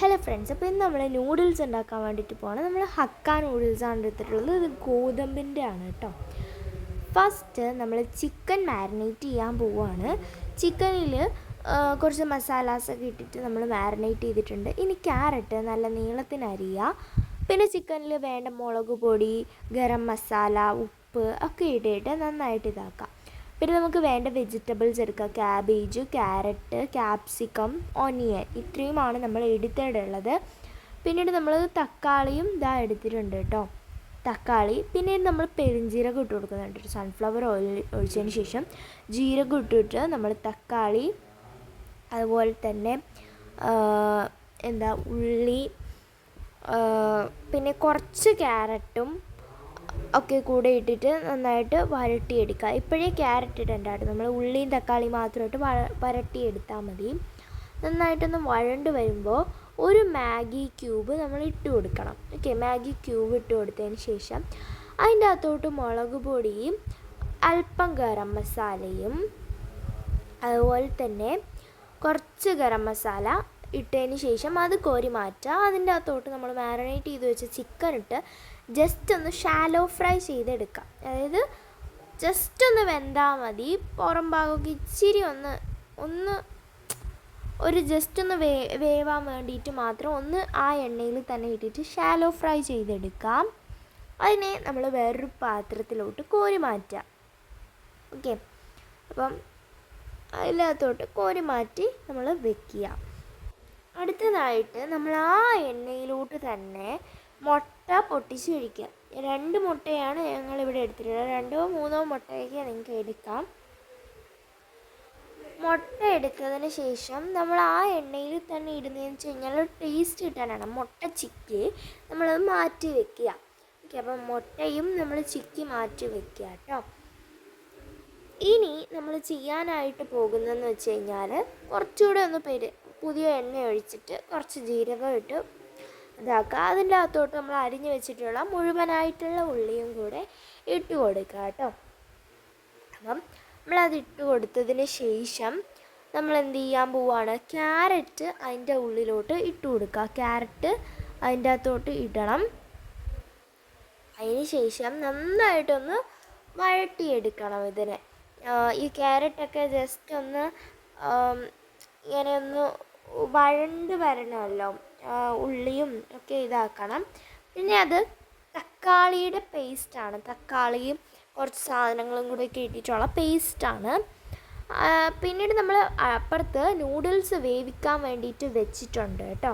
Hello friends അപ്പോൾ ഇന്ന് നമ്മൾ നൂഡിൽസ് ഉണ്ടാക്കാൻ വേണ്ടിയിട്ട് പോകണം നമ്മൾ ഹക്ക ആണ് എടുത്തിട്ടുള്ളത്. ഇത് ഗോതമ്പിന്റെ ആണ് കേട്ടോ. ഫസ്റ്റ് നമ്മൾ ചിക്കൻ മാരിനേറ്റ് ചെയ്യാൻ പോവുകയാണ് ചിക്കനിൽ കുറച്ച് മസാലാസൊക്കെ ഇട്ടിട്ട് നമ്മൾ മാരിനേറ്റ് ചെയ്തിട്ടുണ്ട്. ഇനി ക്യാരറ്റ് നല്ല നീളത്തിന് അരിയുക പിന്നെ ചിക്കനിൽ വേണ്ട മുളക് പൊടി ഗരം മസാല ഉപ്പ് ഒക്കെ ഇട്ടിട്ട് നന്നായിട്ട് ഇതാക്കാം. പിന്നെ നമുക്ക് വേണ്ട വെജിറ്റബിൾസ് എടുക്കാം. ക്യാബേജ് ക്യാരറ്റ് ക്യാപ്സിക്കം ഓണിയൻ ഇത്രയുമാണ് നമ്മൾ എടുത്തിട്ടുള്ളത്. പിന്നീട് നമ്മൾ തക്കാളിയും ഇതാ എടുത്തിട്ടുണ്ട് കേട്ടോ. തക്കാളി പിന്നെ നമ്മൾ പെരിഞ്ജീരകം ഇട്ട് കൊടുക്കുന്നുണ്ട് സൺഫ്ലവർ ഓയിൽ ഒഴിച്ചതിന് ശേഷം ജീരകം ഇട്ടിട്ട് നമ്മൾ തക്കാളി അതുപോലെ തന്നെ എന്താ ഉള്ളി പിന്നെ കുറച്ച് ക്യാരറ്റും ഒക്കെ കൂടെ ഇട്ടിട്ട് നന്നായിട്ട് വരട്ടിയെടുക്കുക. ഇപ്പോഴേ ക്യാരറ്റ് ഇടണ്ടായിരുന്നു നമ്മൾ ഉള്ളിയും തക്കാളിയും മാത്രമായിട്ട് വരട്ടിയെടുത്താൽ മതി. നന്നായിട്ടൊന്ന് വഴണ്ട് വരുമ്പോൾ ഒരു മാഗി ക്യൂബ് നമ്മൾ ഇട്ട് കൊടുക്കണം. ഓക്കെ മാഗി ക്യൂബ് ഇട്ട് കൊടുത്തതിന് ശേഷം അതിന്റെ അകത്തോട്ട് മുളക് പൊടിയും അല്പം ഗരം മസാലയും അതുപോലെ തന്നെ കുറച്ച് ഗരം മസാല ഇട്ടതിന് ശേഷം അത് കോരി മാറ്റുക. അതിന്റെ അകത്തോട്ട് നമ്മൾ മാരിനേറ്റ് ചെയ്ത് വെച്ച ചിക്കൻ ഇട്ട് ജസ്റ്റ് ഒന്ന് ഷാലോ ഫ്രൈ ചെയ്തെടുക്കാം. അതായത് ജസ്റ്റ് ഒന്ന് വെന്താൽ മതി. പുറം ഭാഗമൊക്കെ ഇച്ചിരി ഒന്ന് ഒന്ന് ഒരു ജസ്റ്റ് ഒന്ന് വേ വേവാൻ വേണ്ടിയിട്ട് മാത്രം ഒന്ന് ആ എണ്ണയിൽ തന്നെ ഇട്ടിട്ട് ഷാലോ ഫ്രൈ ചെയ്തെടുക്കാം. അതിനെ നമ്മൾ വേറൊരു പാത്രത്തിലോട്ട് കോരി മാറ്റാം. ഓക്കെ അപ്പം അതിനകത്തോട്ട് കോരി മാറ്റി നമ്മൾ വെക്കുക. അടുത്തതായിട്ട് നമ്മൾ ആ എണ്ണയിലോട്ട് തന്നെ മുട്ട പൊട്ടിച്ച് കഴിക്കുക രണ്ട് മുട്ടയാണ് ഞങ്ങൾ ഇവിടെ എടുത്തിട്ടുള്ളത്. രണ്ടോ മൂന്നോ മുട്ടയൊക്കെ നിങ്ങൾക്ക് എടുക്കാം. മുട്ട എടുത്തതിന് ശേഷം നമ്മൾ ആ എണ്ണയിൽ തന്നെ ഇടുന്നതെന്ന് വെച്ച് കഴിഞ്ഞാൽ ടേസ്റ്റ് കിട്ടാനാണ്. മുട്ട ചിക്ക് നമ്മളത് മാറ്റി വെക്കുക. ഓക്കെ അപ്പം മുട്ടയും നമ്മൾ ചിക്കി മാറ്റി വെക്കുക കേട്ടോ. ഇനി നമ്മൾ ചെയ്യാനായിട്ട് പോകുന്നതെന്ന് വെച്ച് കഴിഞ്ഞാൽ കുറച്ചുകൂടെ ഒന്ന് പെരു പുതിയ എണ്ണ ഒഴിച്ചിട്ട് കുറച്ച് ജീരകം ഇട്ട് ഇതാക്കുക അതിന്റെ അകത്തോട്ട് നമ്മൾ അരിഞ്ഞു വെച്ചിട്ടുള്ള മുഴുവനായിട്ടുള്ള ഉള്ളിയും കൂടെ ഇട്ട് കൊടുക്കുക കേട്ടോ. അപ്പം നമ്മളത് ഇട്ട് കൊടുത്തതിന് ശേഷം നമ്മൾ എന്ത് ചെയ്യാൻ പോവുകയാണ് ക്യാരറ്റ് അതിന്റെ ഉള്ളിലോട്ട് ഇട്ട് കൊടുക്കുക. ക്യാരറ്റ് അതിന്റെ അകത്തോട്ട് ഇടണം. അതിന് ശേഷം നന്നായിട്ടൊന്ന് വഴട്ടിയെടുക്കണം ഇതിനെ. ഈ ക്യാരറ്റൊക്കെ ജസ്റ്റ് ഒന്ന് ഇങ്ങനെ ഒന്ന് വഴണ്ട് വരണമല്ലോ. ഉള്ളിയും ഒക്കെ ഇതാക്കണം. പിന്നെ അത് തക്കാളിയുടെ പേസ്റ്റാണ് തക്കാളിയും കുറച്ച് സാധനങ്ങളും കൂടി ഒക്കെ ഇട്ടിട്ടുള്ള പേസ്റ്റാണ് പിന്നീട് നമ്മൾ അപ്പുറത്ത് നൂഡിൽസ് വേവിക്കാൻ വേണ്ടിയിട്ട് വെച്ചിട്ടുണ്ട് കേട്ടോ.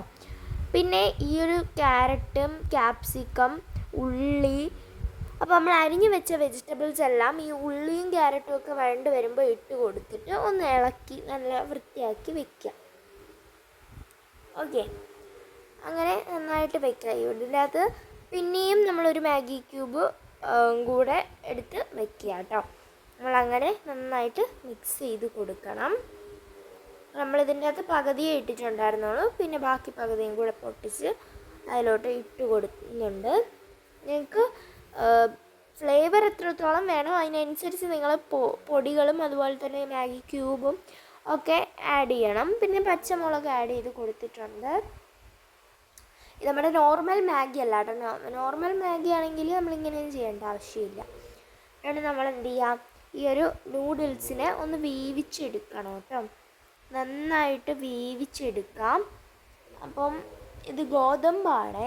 പിന്നെ ഈ ഒരു ക്യാരറ്റും ക്യാപ്സിക്കം ഉള്ളി അപ്പോൾ നമ്മൾ അരിഞ്ഞു വെച്ച വെജിറ്റബിൾസ് എല്ലാം ഈ ഉള്ളിയും ക്യാരറ്റും ഒക്കെ വേണ്ട വരുമ്പോൾ ഇട്ട് കൊടുത്തിട്ട് ഒന്ന് ഇളക്കി നല്ല വൃത്തിയാക്കി വെക്കുക ഓക്കെ അങ്ങനെ നന്നായിട്ട് വെക്കുക ഇതിന്റെ അകത്ത് പിന്നെയും നമ്മളൊരു മാഗി ക്യൂബ് കൂടെ എടുത്ത് വെക്കുക കേട്ടോ. നമ്മളങ്ങനെ നന്നായിട്ട് മിക്സ് ചെയ്ത് കൊടുക്കണം. നമ്മളിതിന്റെ അകത്ത് പകുതിയെ ഇട്ടിട്ടുണ്ടായിരുന്നുള്ളൂ. പിന്നെ ബാക്കി പകുതിയും കൂടെ പൊട്ടിച്ച് അതിലോട്ട് ഇട്ട് കൊടുക്കുന്നുണ്ട്. നിങ്ങൾക്ക് ഫ്ലേവർ എത്രത്തോളം വേണോ അതിനനുസരിച്ച് നിങ്ങൾ പൊടികളും അതുപോലെ തന്നെ മാഗി ക്യൂബും ഒക്കെ ആഡ് ചെയ്യണം. പിന്നെ പച്ചമുളക് ആഡ് ചെയ്ത് കൊടുത്തിട്ടുണ്ട്. നമ്മുടെ നോർമൽ മാഗി അല്ല കേട്ടോ നോർമൽ മാഗി ആണെങ്കിൽ നമ്മളിങ്ങനെയൊന്നും ചെയ്യേണ്ട ആവശ്യമില്ല. അതുകൊണ്ട് നമ്മൾ എന്ത് ചെയ്യാം? ഈ ഒരു നൂഡിൽസിനെ ഒന്ന് വീവിച്ചെടുക്കണം കേട്ടോ. നന്നായിട്ട് വീവിച്ചെടുക്കാം. അപ്പം ഇത് ഗോതമ്പാണ്.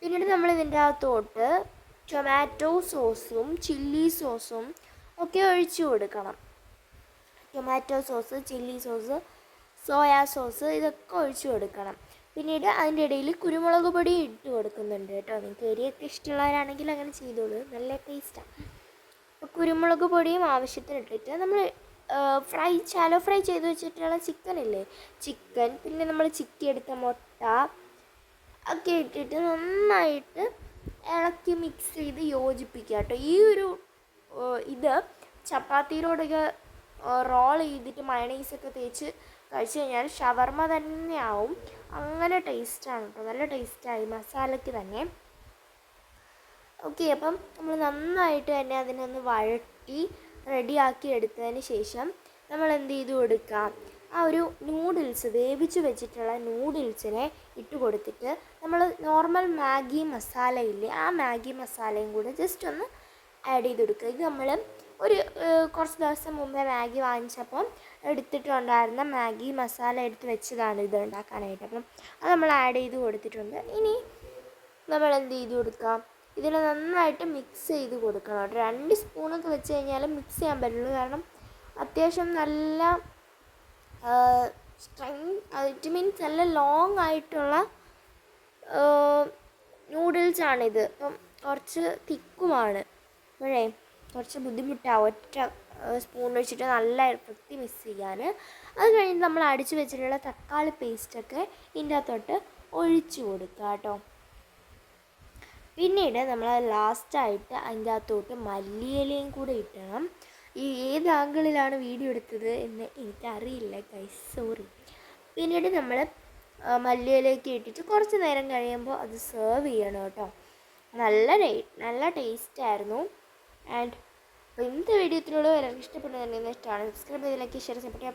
പിന്നീട് നമ്മൾ ഇതിന്റെ അകത്തോട്ട് ടൊമാറ്റോ സോസും ചില്ലി സോസും ഒക്കെ ഒഴിച്ചു കൊടുക്കണം. Tomato sauce chilli sauce soya sauce ഇതൊക്കെ ഒഴിച്ചു കൊടുക്കണം. പിന്നീട് അതിന്റെ ഇടയിൽ കുരുമുളക് പൊടി ഇട്ട് കൊടുക്കുന്നുണ്ട് കേട്ടോ. നിങ്ങൾക്ക് എരിയൊക്കെ ഇഷ്ടമുള്ളവരാണെങ്കിൽ അങ്ങനെ ചെയ്തോളൂ. നല്ല ടേസ്റ്റാണ് അപ്പോൾ കുരുമുളക് പൊടിയും ആവശ്യത്തിന് ഇട്ടിട്ട് നമ്മൾ ഫ്രൈ ചാലോ ഫ്രൈ ചെയ്ത് വെച്ചിട്ടുള്ള ചിക്കൻ ഇല്ലേ? ചിക്കൻ പിന്നെ നമ്മൾ ചിക്കി എടുത്ത മുട്ട ഒക്കെ ഇട്ടിട്ട് നന്നായിട്ട് ഇളക്കി മിക്സ് ചെയ്ത് യോജിപ്പിക്കുക കേട്ടോ. ഈ ഒരു ഇത് ചപ്പാത്തിയിലൂടെയൊക്കെ റോൾ ചെയ്തിട്ട് മയണൈസൊക്കെ തേച്ച് കഴിച്ച് കഴിഞ്ഞാൽ ഷവർമ തന്നെയാവും. അങ്ങനെ ടേസ്റ്റാണ് കേട്ടോ നല്ല ടേസ്റ്റായി. മസാലയ്ക്ക് തന്നെ. ഓക്കെ അപ്പം നമ്മൾ നന്നായിട്ട് തന്നെ അതിനൊന്ന് വഴറ്റി റെഡിയാക്കി എടുത്തതിന് ശേഷം നമ്മൾ എന്ത് ചെയ്തു കൊടുക്കാം? ആ ഒരു നൂഡിൽസ് വേവിച്ച് വെച്ചിട്ടുള്ള നൂഡിൽസിനെ ഇട്ട് കൊടുത്തിട്ട് നമ്മൾ നോർമൽ മാഗി മസാല ഇല്ലേ ആ മാഗി മസാലയും കൂടെ ജസ്റ്റ് ഒന്ന് ആഡ് ചെയ്ത് കൊടുക്കുക. ഇത് നമ്മൾ ഒരു കുറച്ച് ദിവസം മുമ്പേ മാഗി വാങ്ങിച്ചപ്പം എടുത്തിട്ടുണ്ടായിരുന്ന മാഗി മസാല എടുത്ത് വെച്ചതാണ് ഇത് ഉണ്ടാക്കാനായിട്ട്. അപ്പം അത് നമ്മൾ ആഡ് ചെയ്ത് കൊടുത്തിട്ടുണ്ട്. ഇനി നമ്മൾ എന്ത് ചെയ്ത് കൊടുക്കാം? ഇതിൽ നന്നായിട്ട് മിക്സ് ചെയ്ത് കൊടുക്കണം കേട്ടോ. രണ്ട് സ്പൂണൊക്കെ വെച്ച് കഴിഞ്ഞാൽ മിക്സ് ചെയ്യാൻ പറ്റുള്ളൂ. കാരണം അത്യാവശ്യം നല്ല സ്ട്രെങ് ഇറ്റ് മീൻസ് നല്ല ലോങ് ആയിട്ടുള്ള നൂഡിൽസാണിത് അപ്പം കുറച്ച് തിക്കുമാണ് അപ്പോഴേ കുറച്ച് ബുദ്ധിമുട്ടാണ് ഒറ്റ സ്പൂൺ വെച്ചിട്ട് നല്ല വൃത്തി മിക്സ് ചെയ്യാൻ. അത് കഴിഞ്ഞ് നമ്മൾ അടിച്ചു വെച്ചിട്ടുള്ള തക്കാളി പേസ്റ്റൊക്കെ ഇതിന്റെ അകത്തോട്ട് ഒഴിച്ചു കൊടുക്കുക കേട്ടോ. പിന്നീട് നമ്മൾ ലാസ്റ്റായിട്ട് അതിന്റെ അകത്തോട്ട് മല്ലിയിലയും കൂടെ ഇട്ടണം ഈ ഏത് ആംഗിളിലാണ് വീഡിയോ എടുത്തത് എന്ന് എനിക്കറിയില്ല ഗൈസ് സോറി പിന്നീട് നമ്മൾ മല്ലിയിലേക്ക് ഇട്ടിട്ട് കുറച്ച് നേരം കഴിയുമ്പോൾ അത് സെർവ് ചെയ്യണം കേട്ടോ. നല്ല നല്ല ടേസ്റ്റ് ആയിരുന്നു. ആൻഡ് അപ്പോൾ ഇന്നത്തെ വീഡിയോ എല്ലാവർക്കും ഇഷ്ടപ്പെടുന്നുണ്ടെങ്കിൽ ഇഷ്ടമാണ്. സബ്സ്ക്രൈബ് ചെയ്ത് ലൈക്ക് ഷെയർ സപ്പോർട്ട്